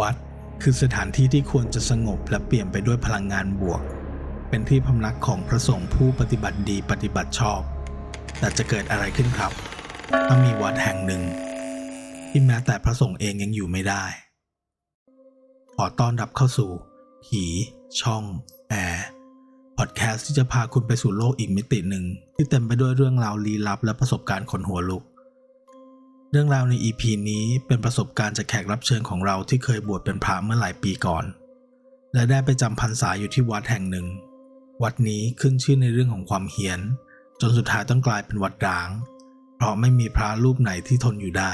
วัดคือสถานที่ที่ควรจะสงบและเปลี่ยนไปด้วยพลังงานบวก เป็นที่พำนักของพระสงฆ์ผู้ปฏิบัติดีปฏิบัติชอบ แต่จะเกิดอะไรขึ้นครับ ถ้ามีวัดแห่งหนึ่ง ที่แม้แต่พระสงฆ์เองยังอยู่ไม่ได้ ขอต้อนรับเข้าสู่ ผี ช่อง แอร์พอดแคสต์ที่จะพาคุณไปสู่โลกอีกมิติหนึ่ง ที่เต็มไปด้วยเรื่องราวลี้ลับและประสบการณ์ขนหัวลุก เรื่องราวใน EP นี้เป็นประสบการณ์จากแขกรับเชิญของเราที่เคยบวชเป็นพระเมื่อหลายปีก่อน และได้ไปจำพรรษาอยู่ที่วัดแห่งหนึ่ง วัดนี้ขึ้นชื่อในเรื่องของความเฮี้ยน จนสุดท้ายต้องกลายเป็นวัดร้าง เพราะไม่มีพระรูปไหนที่ทนอยู่ได้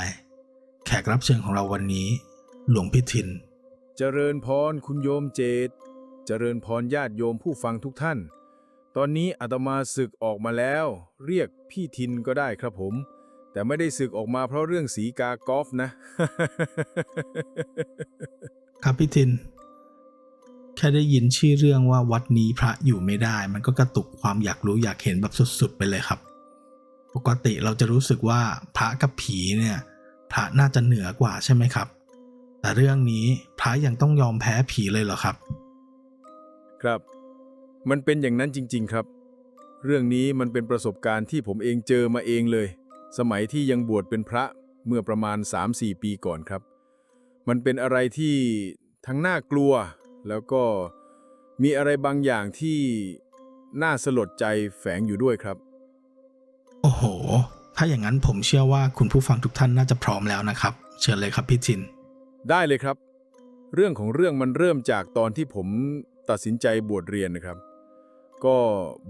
แขกรับเชิญของเราวันนี้ หลวงพิทิน เจริญพรคุณโยมเจต เจริญพรญาติโยมผู้ฟังทุกท่าน ตอนนี้อาตมาศึกออกมาแล้ว เรียกพี่ทินก็ได้ครับผม แต่ไม่ได้ศึกออกมาเพราะเรื่องสีกากอล์ฟนะ ครับพี่ทิน แค่ได้ยินชื่อเรื่องว่าวัดนี้พระอยู่ไม่ได้ มันก็กระตุกความอยากรู้อยากเห็นแบบสุดๆไปเลยครับ ปกติเราจะรู้สึกว่าพระกับผีเนี่ย พระน่าจะเหนือกว่าใช่ไหมครับ แต่เรื่องนี้พระยังต้องยอมแพ้ผีเลยเหรอครับ ครับ มันเป็นอย่างนั้นจริง ๆครับ เรื่องนี้มันเป็นประสบการณ์ที่ผมเองเจอมาเองเลย สมัยที่ยังบวชเป็นพระเมื่อประมาณ 3-4 ปีก่อนครับ มันเป็นอะไรที่ทั้งน่ากลัว แล้วก็มีอะไรบางอย่างที่น่าสลดใจแฝงอยู่ด้วยครับ โอ้โห ถ้าอย่างนั้นผมเชื่อว่าคุณผู้ฟังทุกท่านน่าจะพร้อมแล้วนะครับ เชิญเลยครับพี่ทิน ได้เลยครับ เรื่องของเรื่องมันเริ่มจากตอนที่ผมตัดสินใจบวชเรียนนะครับ ก็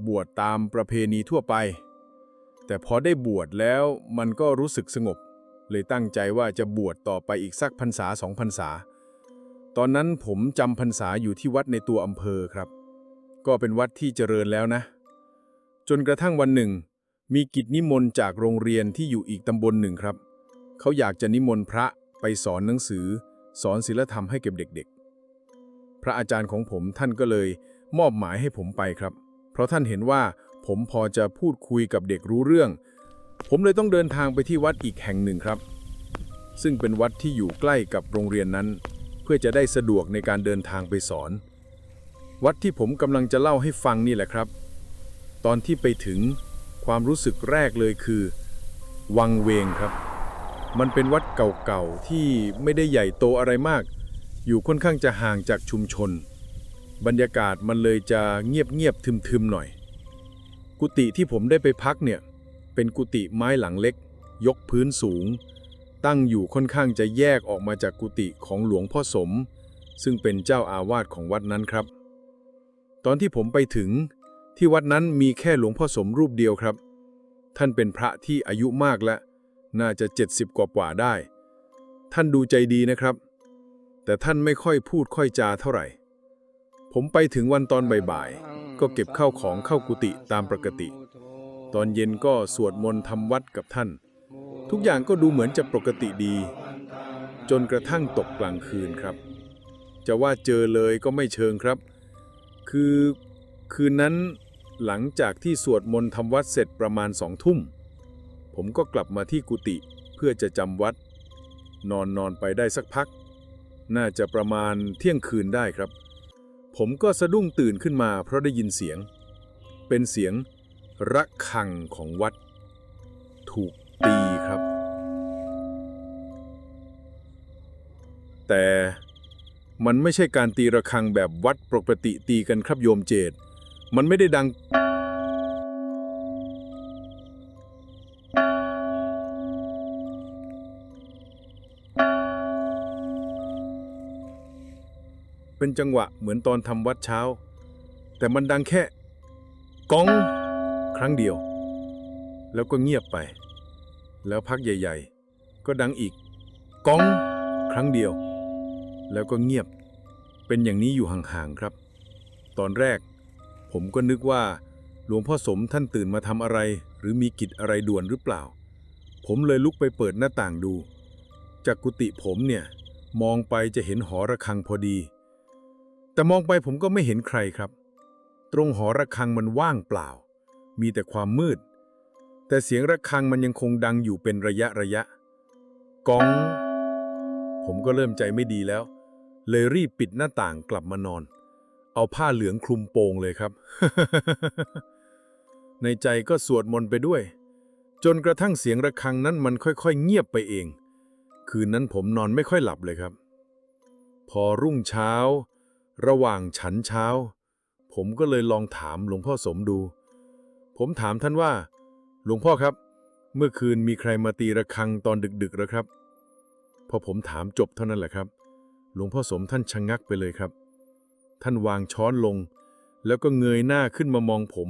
บวชตามประเพณีทั่วไป แต่พอได้บวชแล้วมันก็รู้สึกสงบ เลยตั้งใจว่าจะบวชต่อไปอีกสักพรรษาสองพรรษา ตอนนั้นผมจำพรรษาอยู่ที่วัดในตัวอำเภอครับ ก็เป็นวัดที่เจริญแล้วนะ จนกระทั่งวันหนึ่ง มีกิจนิมนต์จากโรงเรียนที่อยู่อีกตำบลหนึ่งครับ เขาอยากจะนิมนต์พระไปสอนหนังสือ สอนศิลธรรมให้เก็บเด็ก ๆ พระอาจารย์ของผมท่านก็เลยมอบหมายให้ผมไปครับ เพราะท่านเห็นว่า ผมพอจะพูดคุยกับเด็กรู้เรื่อง ผมเลยต้องเดินทางไปที่วัดอีกแห่งหนึ่งครับ ซึ่งเป็นวัดที่อยู่ใกล้กับโรงเรียนนั้น เพื่อจะได้สะดวกในการเดินทางไปสอน วัดที่ผมกำลังจะเล่าให้ฟังนี่แหละครับ ตอนที่ไปถึงความรู้สึกแรกเลยคือ วังเวงครับ มันเป็นวัดเก่าๆที่ไม่ได้ใหญ่โตอะไรมาก อยู่ค่อนข้างจะห่างจากชุมชน บรรยากาศมันเลยจะเงียบๆทึมๆหน่อย กุฏิที่ผมได้ไปพักเนี่ย เป็นกุฏิไม้หลังเล็ก ยกพื้นสูง ตั้งอยู่ค่อนข้างจะแยกออกมาจากกุฏิของหลวงพ่อสม ซึ่งเป็นเจ้าอาวาสของวัดนั้นครับ ตอนที่ผมไปถึง ที่วัดนั้นมีแค่หลวงพ่อสมรูปเดียวครับ ท่านเป็นพระที่อายุมากแล้ว น่าจะ 70 กว่ากว่าได้ ท่านดูใจดีนะครับ แต่ท่านไม่ค่อยพูดค่อยจาเท่าไหร่ ผมไปถึงวันตอนบ่ายๆ ก็เก็บข้าวของเข้ากุฏิตามปกติ ตอนเย็นก็สวดมนต์ทำวัดกับท่าน ทุกอย่างก็ดูเหมือนจะปกติดี จนกระทั่งตกกลางคืนครับ จะว่าเจอเลยก็ไม่เชิงครับ คือคืนนั้นหลังจากที่สวดมนต์ทำวัดเสร็จประมาณสองทุ่ม ผมก็กลับมาที่กุฏิเพื่อจะจำวัด นอนนอนไปได้สักพัก น่าจะประมาณเที่ยงคืนได้ครับ ผมก็สะดุ้งตื่นขึ้นมาเพราะได้ยินเสียง เป็นเสียงระฆังของวัด ถูกตีครับ แต่มันไม่ใช่การตีระฆังแบบวัดปกติตีกันครับโยมเจดมันไม่ได้ดัง เป็นจังหวะเหมือนตอนทำวัดเช้า แต่มันดังแค่ก้องครั้งเดียว แล้วก็เงียบไป แล้วพักใหญ่ ๆ ก็ดังอีกก้องครั้งเดียว แล้วก็เงียบ เป็นอย่างนี้อยู่ห่างๆครับ ตอนแรก ผมก็นึกว่า หลวงพ่อสมท่านตื่นมาทำอะไร หรือมีกิจอะไรด่วนหรือเปล่า ผมเลยลุกไปเปิดหน้าต่างดู จากกุฏิผมเนี่ย มองไปจะเห็นหอระฆังพอดี แต่มองไปผมก็ไม่เห็นใครครับ ตรงหอระฆังมันว่างเปล่า มีแต่ความมืด แต่เสียงระฆังมันยังคงดังอยู่เป็นระยะระยะกอง ผมก็เริ่มใจไม่ดีแล้ว เลยรีบปิดหน้าต่างกลับมานอน เอาผ้าเหลืองคลุมโปงเลยครับ ในใจก็สวดมนต์ไปด้วย จนกระทั่งเสียงระฆังนั้นมันค่อยๆ เงียบไปเอง คืนนั้นผมนอนไม่ค่อยหลับเลยครับ พอรุ่งเช้า ระหว่างฉันเช้า ผมก็เลยลองถามหลวงพ่อสมดู ผมถามท่านว่า หลวงพ่อครับ เมื่อคืนมีใครมาตีระฆังตอนดึกๆหรือครับ พอผมถามจบเท่านั้นแหละครับ หลวงพ่อสมท่านชะงงักไปเลยครับ ท่านวางช้อนลง แล้วก็เงยหน้าขึ้นมามองผม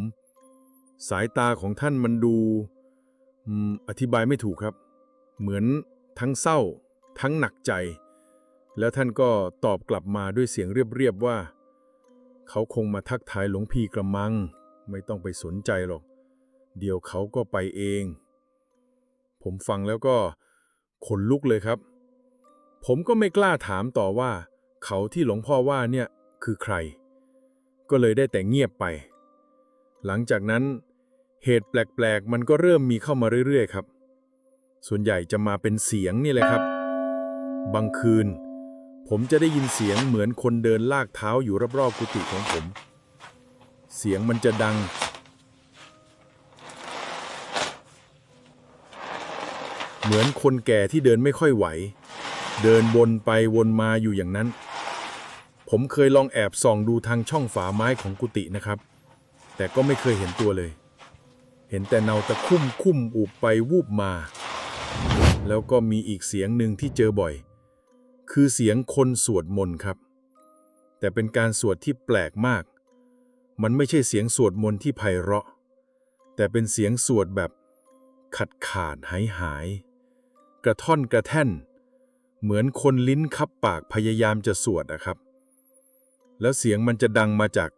สายตาของท่านมันดูอืมอธิบายไม่ถูกครับ เหมือนทั้งเศร้า ทั้งหนักใจ แล้วท่านก็ตอบกลับมาด้วยเสียงเรียบๆว่า เขาคงมาทักทายหลวงพี่กระมัง ไม่ต้องไปสนใจหรอก เดี๋ยวเขาก็ไปเอง ผมฟังแล้วก็ขนลุกเลยครับ ผมก็ไม่กล้าถามต่อว่า เขาที่หลวงพ่อว่าเนี่ยคือใคร ก็เลยได้แต่เงียบไป หลังจากนั้น เหตุแปลกๆ มันก็เริ่มมีเข้ามาเรื่อยๆ ครับ ส่วนใหญ่จะมาเป็นเสียงนี่แหละครับ บางคืน ผมจะได้ยินเสียงเหมือนคนเดินลากเท้าอยู่รอบๆกุฏิของผม เสียงมันจะดัง เหมือนคนแก่ที่เดินไม่ค่อยไหว เดินวนไปวนมาอยู่อย่างนั้น ผมเคยลองแอบส่องดูทางช่องฝาไม้ของกุฏินะครับ แต่ก็ไม่เคยเห็นตัวเลย เห็นแต่เนาตะคุ่มคุ่มอุบไปวูบมา แล้วก็มีอีกเสียงหนึ่งที่เจอบ่อย คือเสียงคนสวดมนต์ครับ แต่เป็นการสวดที่แปลกมาก มันไม่ใช่เสียงสวดมนต์ที่ไพเราะ แต่เป็นเสียงสวดแบบขัดขาดหายหาย กระท่อนกระแท่น เหมือนคนลิ้นคับปากพยายามจะสวดนะครับ แล้วเสียงมันจะดังมาจาก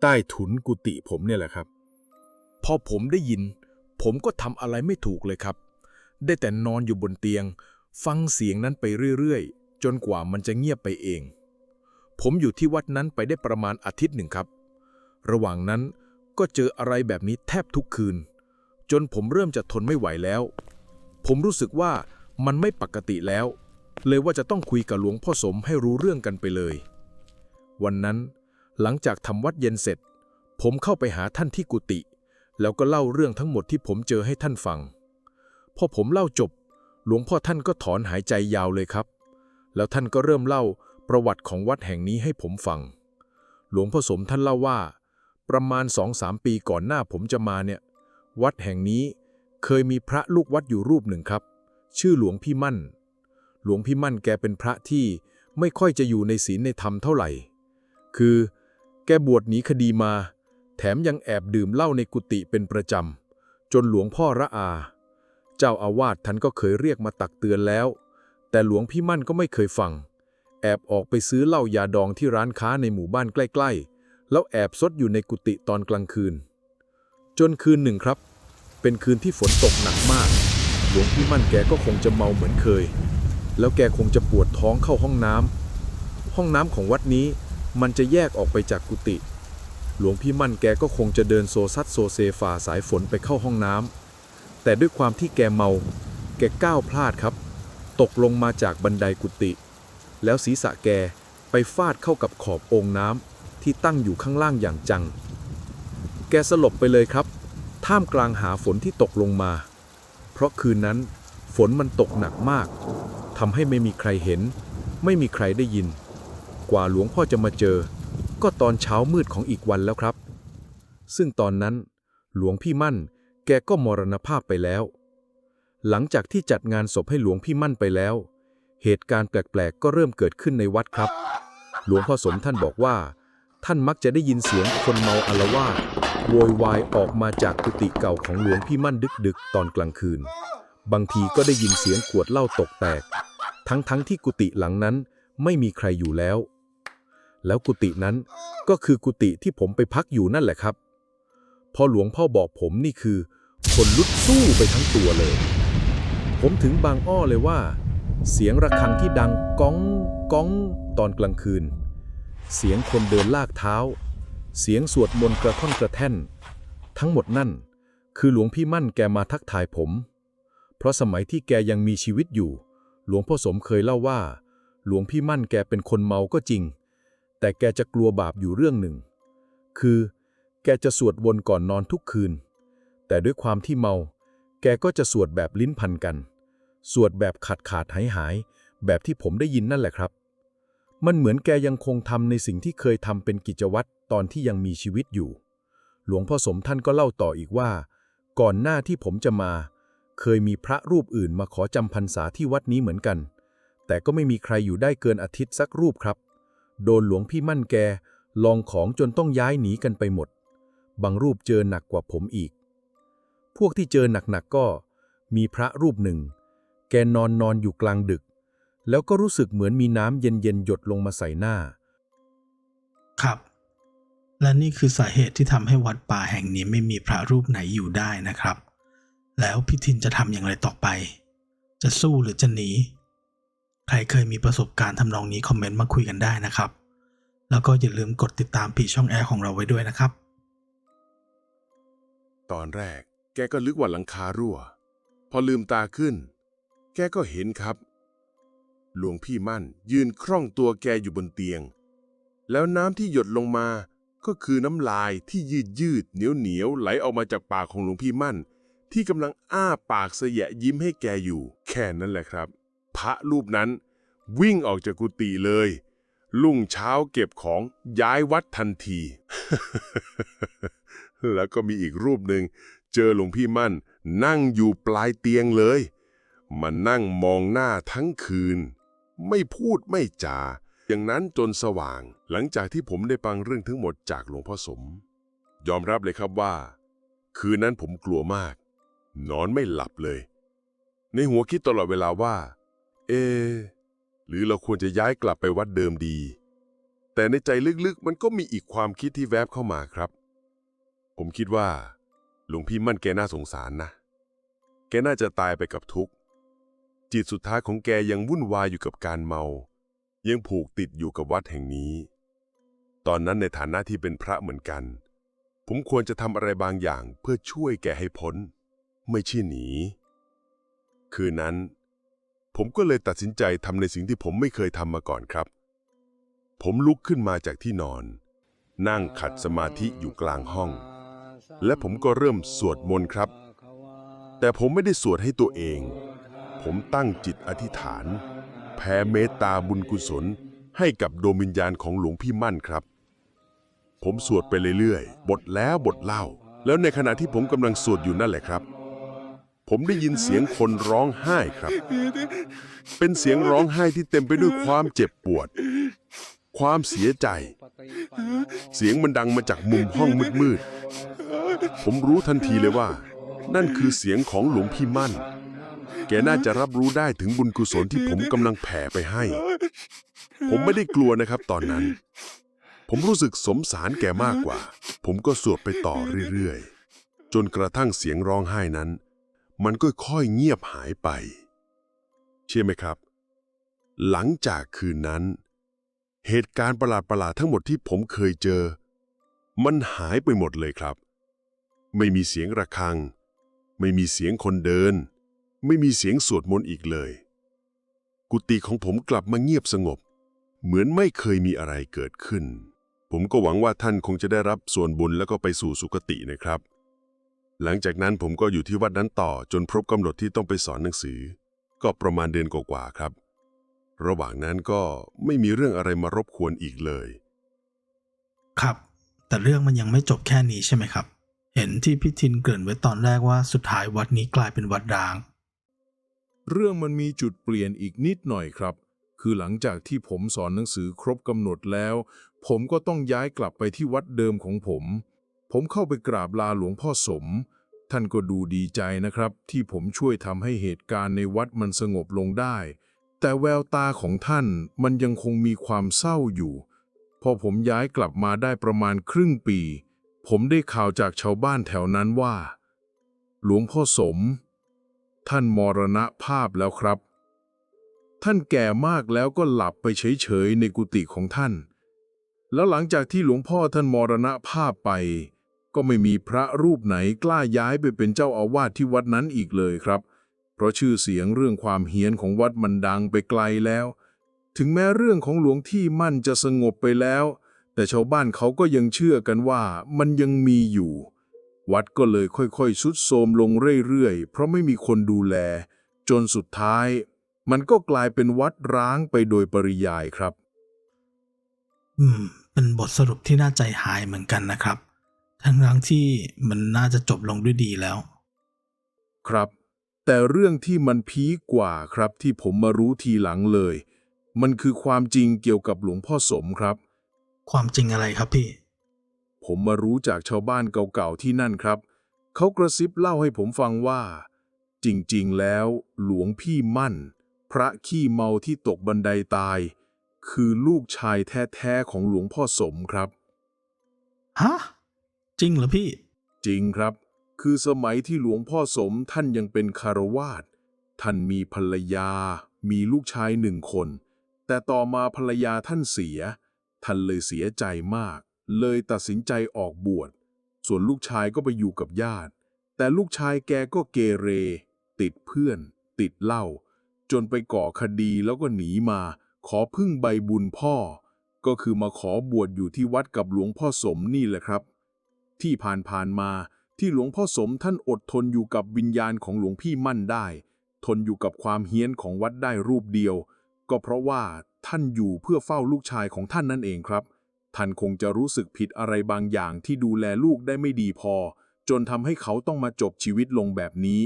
ใต้ถุนกุฏิผมเนี่ยแหละครับ พอผมได้ยิน ผมก็ทำอะไรไม่ถูกเลยครับ ได้แต่นอนอยู่บนเตียง ฟังเสียงนั้นไปเรื่อยๆ จนกว่ามันจะเงียบไปเอง ผมอยู่ที่วัดนั้นไปได้ประมาณอาทิตย์หนึ่งครับ ระหว่างนั้นก็เจออะไรแบบนี้แทบทุกคืน จนผมเริ่มจะทนไม่ไหวแล้ว ผมรู้สึกว่ามันไม่ปกติแล้ว เลยว่าจะต้องคุยกับหลวงพ่อสมให้รู้เรื่องกันไปเลย วันนั้นหลังจากทำวัดเย็นเสร็จ ผมเข้าไปหาท่านที่กุฏิแล้วก็เล่าเรื่องทั้งหมดที่ผมเจอให้ท่านฟัง พอผมเล่าจบ หลวงพ่อท่านก็ถอนหายใจยาวเลยครับ แล้วท่านก็เริ่มเล่าประวัติของวัดแห่งนี้ให้ผมฟัง หลวงพ่อสมท่านเล่าว่า ประมาณสองสามปีก่อนหน้าผมจะมาเนี่ย วัดแห่งนี้เคยมีพระลูกวัดอยู่รูปหนึ่งครับ ชื่อหลวงพี่มั่น หลวงพี่มั่นแกเป็นพระที่ไม่ค่อยจะอยู่ในศีลในธรรมเท่าไหร่ คือแกบวชหนีคดีมา แถมยังแอบดื่มเหล้าในกุฏิเป็นประจำ จนหลวงพ่อระอา เจ้าอาวาสท่านก็เคยเรียกมาตักเตือนแล้ว แต่หลวงพี่มั่นก็ไม่เคยฟัง แอบออกไปซื้อเหล้ายาดองที่ร้านค้าในหมู่บ้านใกล้ๆ แล้วแอบซดอยู่ในกุฏิตอนกลางคืน จนคืนหนึ่งครับ เป็นคืนที่ฝนตกหนักมาก หลวงพี่มั่นแกก็คงจะเมาเหมือนเคย แล้วแกคงจะปวดท้องเข้าห้องน้ำห้องน้ำของวัดนี้มันจะแยกออกไปจากกุฏิหลวงพี่มั่นแกก็คงจะเดินโซซัดโซเซฝ่าสายฝนไปเข้าห้องน้ำแต่ด้วยความที่แกเมา แกก้าวพลาดครับ ตกลงมาจากบันไดกุฏิแล้วศีรษะแกไปฟาดเข้ากับขอบองน้ำที่ตั้งอยู่ข้างล่างอย่างจัง แกสลบไปเลยครับ ท่ามกลางหาฝนที่ตกลงมา เพราะคืนนั้นฝนมันตกหนักมากทำให้ไม่มีใครเห็น ไม่มีใครได้ยิน กว่าหลวงพ่อจะมาเจอ ก็ตอนเช้ามืดของอีกวันแล้วครับ ซึ่งตอนนั้น หลวงพี่มั่นแกก็มรณภาพไปแล้ว หลังจากที่จัดงานศพให้หลวงพี่มั่นไปแล้ว เหตุการณ์แปลกๆ ก็เริ่มเกิดขึ้นในวัดครับ หลวงพ่อสมท่านบอกว่า ท่านมักจะได้ยินเสียงคนเมาอาละวาดโวยวายออกมาจากกุฏิเก่าของหลวงพี่มั่นดึกๆ ตอนกลางคืน บางทีก็ได้ยินเสียงขวดเหล้าตกแตก ทั้งๆที่กุฏิหลังนั้นไม่มีใครอยู่แล้ว แล้วกุฏินั้นก็คือกุฏิที่ผมไปพักอยู่นั่นแหละครับ พอหลวงพ่อบอกผมนี่คือ คนลุกสู้ไปทั้งตัวเลย ผมถึงบางอ้อเลยว่า เสียงระฆังที่ดังก้องก้องตอนกลางคืน เสียงคนเดินลากเท้า เสียงสวดมนต์กระท่อนกระแท่น ทั้งหมดนั่น คือหลวงพี่มั่นแกมาทักทายผม เพราะสมัยที่แกยังมีชีวิตอยู่ หลวงพ่อสมเคยเล่าว่า หลวงพี่มั่นแกเป็นคนเมาก็จริง แต่แกจะกลัวบาปอยู่เรื่องหนึ่ง คือ แกจะสวดวนก่อนนอนทุกคืน แต่ด้วยความที่เมา แกก็จะสวดแบบลิ้นพันกัน สวดแบบขาดขาดหายหาย แบบที่ผมได้ยินนั่นแหละครับ มันเหมือนแกยังคงทำในสิ่งที่เคยทำเป็นกิจวัตรตอนที่ยังมีชีวิตอยู่ หลวงพ่อสมท่านก็เล่าต่ออีกว่า ก่อนหน้าที่ผมจะมา เคยมีพระรูปอื่นมาขอจำพรรษาที่วัดนี้เหมือนกัน แต่ก็ไม่มีใครอยู่ได้เกินอาทิตย์สักรูปครับ โดนหลวงพี่มั่นแกลองของจนต้องย้ายหนีกันไปหมด บางรูปเจอหนักกว่าผมอีก พวกที่เจอหนักๆก็ มีพระรูปหนึ่ง แกนอนนอนอยู่กลางดึก แล้วก็รู้สึกเหมือนมีน้ำเย็นๆหยดลงมาใส่หน้า ครับ และนี่คือสาเหตุที่ทำให้วัดป่าแห่งนี้ไม่มีพระรูปไหนอยู่ได้นะครับ แล้วพี่ทินจะทำอย่างไรต่อไป จะสู้หรือจะหนี ใครเคยมีประสบการณ์ทำนองนี้คอมเมนต์มาคุยกันได้นะครับ แล้วก็อย่าลืมกดติดตามผีช่องแอร์ของเราไว้ด้วยนะครับ ตอนแรกแกก็ลึกว่าหลังคารั่ว พอลืมตาขึ้น แกก็เห็นครับ หลวงพี่มั่นยืนคล่องตัวแกอยู่บนเตียง แล้วน้ำที่หยดลงมาก็คือน้ำลายที่ยืดยืดเหนียวเหนียวไหลออกมาจากปากของหลวงพี่มั่น ที่กำลังอ้าปากเสยะยิ้มให้แกอยู่ แค่นั้นแหละครับ พระรูปนั้นวิ่งออกจากกุฏิเลย ลุ่งเช้าเก็บของย้ายวัดทันที แล้วก็มีอีกรูปหนึ่ง เจอหลวงพี่มั่น นั่งอยู่ปลายเตียงเลยมันนั่งมองหน้าทั้งคืน ไม่พูดไม่จา อย่างนั้นจนสว่าง หลังจากที่ผมได้ฟังเรื่องทั้งหมดจากหลวงพ่อสม ยอมรับเลยครับว่า คืนนั้นผมกลัวมาก นอนไม่หลับเลย ในหัวคิดตลอดเวลาว่า เอ หรือเราควรจะย้ายกลับไปวัดเดิมดี แต่ในใจลึกๆมันก็มีอีกความคิดที่แวบเข้ามาครับ ผมคิดว่า หลวงพี่มั่นแกน่าสงสารนะ แกน่าจะตายไปกับทุกข์ จิตสุดท้ายของแกยังวุ่นวายอยู่กับการเมา ยังผูกติดอยู่กับวัดแห่งนี้ ตอนนั้นในฐานะที่เป็นพระเหมือนกัน ผมควรจะทำอะไรบางอย่างเพื่อช่วยแกให้พ้น ไม่ใช่หนี คืนนั้น ผมก็เลยตัดสินใจทำในสิ่งที่ผมไม่เคยทำมาก่อนครับ ผมลุกขึ้นมาจากที่นอน นั่งขัดสมาธิอยู่กลางห้อง และผมก็เริ่มสวดมนต์ครับ แต่ผมไม่ได้สวดให้ตัวเอง ผมตั้งจิตอธิษฐาน แผ่เมตตาบุญกุศลให้กับดวงวิญญาณของหลวงพี่มั่นครับ ผมสวดไปเรื่อยๆ บทแล้วบทเล่า แล้วในขณะที่ผมกำลังสวดอยู่นั่นแหละครับ ผมได้ยินเสียงคนร้องไห้ครับ เป็นเสียงร้องไห้ที่เต็มไปด้วยความเจ็บปวด ความเสียใจ เสียงมันดังมาจากมุมห้องมืดๆ ผมรู้ทันทีเลยว่า นั่นคือเสียงของหลวงพี่มั่น แกน่าจะรับรู้ได้ถึงบุญกุศลที่ผมกำลังแผ่ไปให้ ผมไม่ได้กลัวนะครับตอนนั้น ผมรู้สึกสมสารแกมากกว่า ผมก็สวดไปต่อเรื่อยๆ จนกระทั่งเสียงร้องไห้นั้น มันก็ค่อยเงียบหายไป เชื่อไหมครับ หลังจากคืนนั้น เหตุการณ์ประหลาดๆทั้งหมดที่ผมเคยเจอ มันหายไปหมดเลยครับ ไม่มีเสียงระฆัง ไม่มีเสียงคนเดิน ไม่มีเสียงสวดมนต์อีกเลย กุฏิของผมกลับมาเงียบสงบ เหมือนไม่เคยมีอะไรเกิดขึ้น ผมก็หวังว่าท่านคงจะได้รับส่วนบุญแล้วก็ไปสู่สุคตินะครับ หลังจากนั้นผมก็อยู่ที่วัดนั้นต่อจนครบกำหนดที่ต้องไปสอนหนังสือ ก็ประมาณเดือนกว่าๆครับ ระหว่างนั้นก็ไม่มีเรื่องอะไรมารบกวนอีกเลย ครับ แต่เรื่องมันยังไม่จบแค่นี้ใช่ไหมครับ เห็นที่พี่ทินเกริ่นไว้ตอนแรกว่าสุดท้ายวัดนี้กลายเป็นวัดร้าง เรื่องมันมีจุดเปลี่ยนอีกนิดหน่อยครับ คือหลังจากที่ผมสอนหนังสือครบกำหนดแล้ว ผมก็ต้องย้ายกลับไปที่วัดเดิมของผม ผมเข้าไปกราบลาหลวงพ่อสม ท่านก็ดูดีใจนะครับ ที่ผมช่วยทำให้เหตุการณ์ในวัดมันสงบลงได้ แต่แววตาของท่านมันยังคงมีความเศร้าอยู่ พอผมย้ายกลับมาได้ประมาณครึ่งปี ผมได้ข่าวจากชาวบ้านแถวนั้นว่า หลวงพ่อสม ท่านมรณภาพแล้วครับ ท่านแก่มากแล้วก็หลับไปเฉยๆในกุฏิของท่าน แล้วหลังจากที่หลวงพ่อท่านมรณภาพไป ก็ไม่มีพระรูปไหนกล้าย้ายไปเป็นเจ้าอาวาสที่วัดนั้นอีกเลยครับ เพราะชื่อเสียงเรื่องความเฮี้ยนของวัดมันดังไปไกลแล้ว ถึงแม้เรื่องของหลวงที่มั่นจะสงบไปแล้ว แต่ชาวบ้านเขาก็ยังเชื่อกันว่ามันยังมีอยู่ วัดก็เลยค่อยๆสุดโทรมลงเรื่อยๆ เพราะไม่มีคนดูแล จนสุดท้าย มันก็กลายเป็นวัดร้างไปโดยปริยายครับ อืม เป็นบทสรุปที่น่าใจหายเหมือนกันนะครับ ทั้งทั้งๆที่มันน่าจะจบลงด้วยดีแล้ว ครับ แต่เรื่องที่มันพีคกว่าครับที่ผมมารู้ทีหลังเลย มันคือความจริงเกี่ยวกับหลวงพ่อสมครับ ความจริงอะไรครับพี่ ผมมารู้จากชาวบ้านเก่าๆที่นั่นครับ เขากระซิบเล่าให้ผมฟังว่า จริงๆแล้ว หลวงพี่มั่น พระขี้เมาที่ตกบันไดตาย คือลูกชายแท้ๆของหลวงพ่อสมครับ ฮะ จริงเหรอพี่ จริงครับ คือสมัยที่หลวงพ่อสมท่านยังเป็นคารวาสท่านมีภรรยา มีลูกชายหนึ่งคน แต่ต่อมาภรรยาท่านเสีย ท่านเลยเสียใจมาก เลยตัดสินใจออกบวช ส่วนลูกชายก็ไปอยู่กับญาติ แต่ลูกชายแกก็เกเร ติดเพื่อน ติดเหล้า จนไปก่อคดีแล้วก็หนีมา ขอพึ่งใบบุญพ่อ ก็คือมาขอบวชอยู่ที่วัดกับหลวงพ่อสมนี่แหละครับ ที่ผ่านๆมา ที่หลวงพ่อสมท่านอดทนอยู่กับวิญญาณของหลวงพี่มั่นได้ ทนอยู่กับความเฮี้ยนของวัดได้รูปเดียว ก็เพราะว่าท่านอยู่เพื่อเฝ้าลูกชายของท่านนั่นเองครับ ท่านคงจะรู้สึกผิดอะไรบางอย่างที่ดูแลลูกได้ไม่ดีพอ จนทำให้เขาต้องมาจบชีวิตลงแบบนี้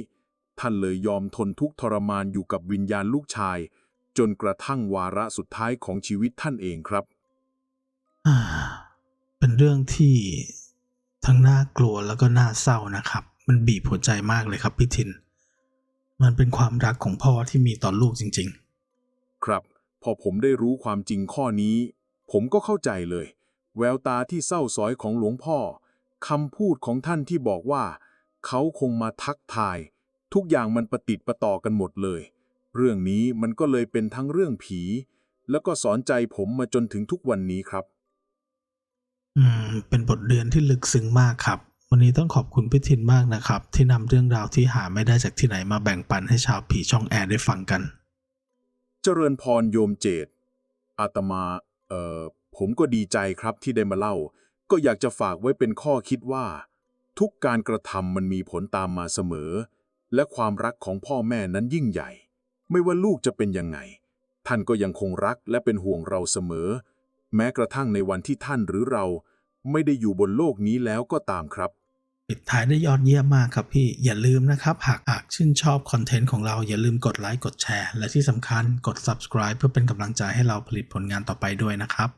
ท่านเลยยอมทนทุกข์ทรมานอยู่กับวิญญาณลูกชาย จนกระทั่งวาระสุดท้ายของชีวิตท่านเองครับ เป็นเรื่องที่ ทั้งน่ากลัวแล้วก็น่าเศร้านะครับ มันบีบหัวใจมากเลยครับพี่ทิน มันเป็นความรักของพ่อที่มีต่อลูกจริง ๆ ครับ พอผมได้รู้ความจริงข้อนี้ ผมก็เข้าใจเลย แววตาที่เศร้าสอยของหลวงพ่อคำพูดของท่านที่บอกว่า เขาคงมาทักทาย ทุกอย่างมันประติดประต่อกันหมดเลย เรื่องนี้มันก็เลยเป็นทั้งเรื่องผี แล้วก็สอนใจผมมาจนถึงทุกวันนี้ครับ อืม เป็นบทเรียนที่ลึกซึ้งมากครับ วันนี้ต้องขอบคุณพี่ทินมากนะครับ ที่นำเรื่องราวที่หาไม่ได้จากที่ไหนมาแบ่งปันให้ชาวผีช่องแอร์ได้ฟังกัน เจริญพรโยมเจต อาตมา เอ่อ ผมก็ดีใจครับที่ได้มาเล่า ก็อยากจะฝากไว้เป็นข้อคิดว่า ทุกการกระทำมันมีผลตามมาเสมอ และความรักของพ่อแม่นั้นยิ่งใหญ่ ไม่ว่าลูกจะเป็นยังไง ท่านก็ยังคงรักและเป็นห่วงเราเสมอ แม้กระทั่งในวันที่ท่านหรือเราไม่ได้อยู่บนโลกนี้แล้วก็ตามครับ ปิดท้ายได้ยอดเยี่ยมมากครับพี่ อย่าลืมนะครับ หากหากชื่นชอบคอนเทนต์ของเราอย่าลืมกดไลค์กดแชร์ และที่สำคัญกด subscribe เพื่อเป็นกำลังใจให้เราผลิตผลงานต่อไปด้วยนะครับ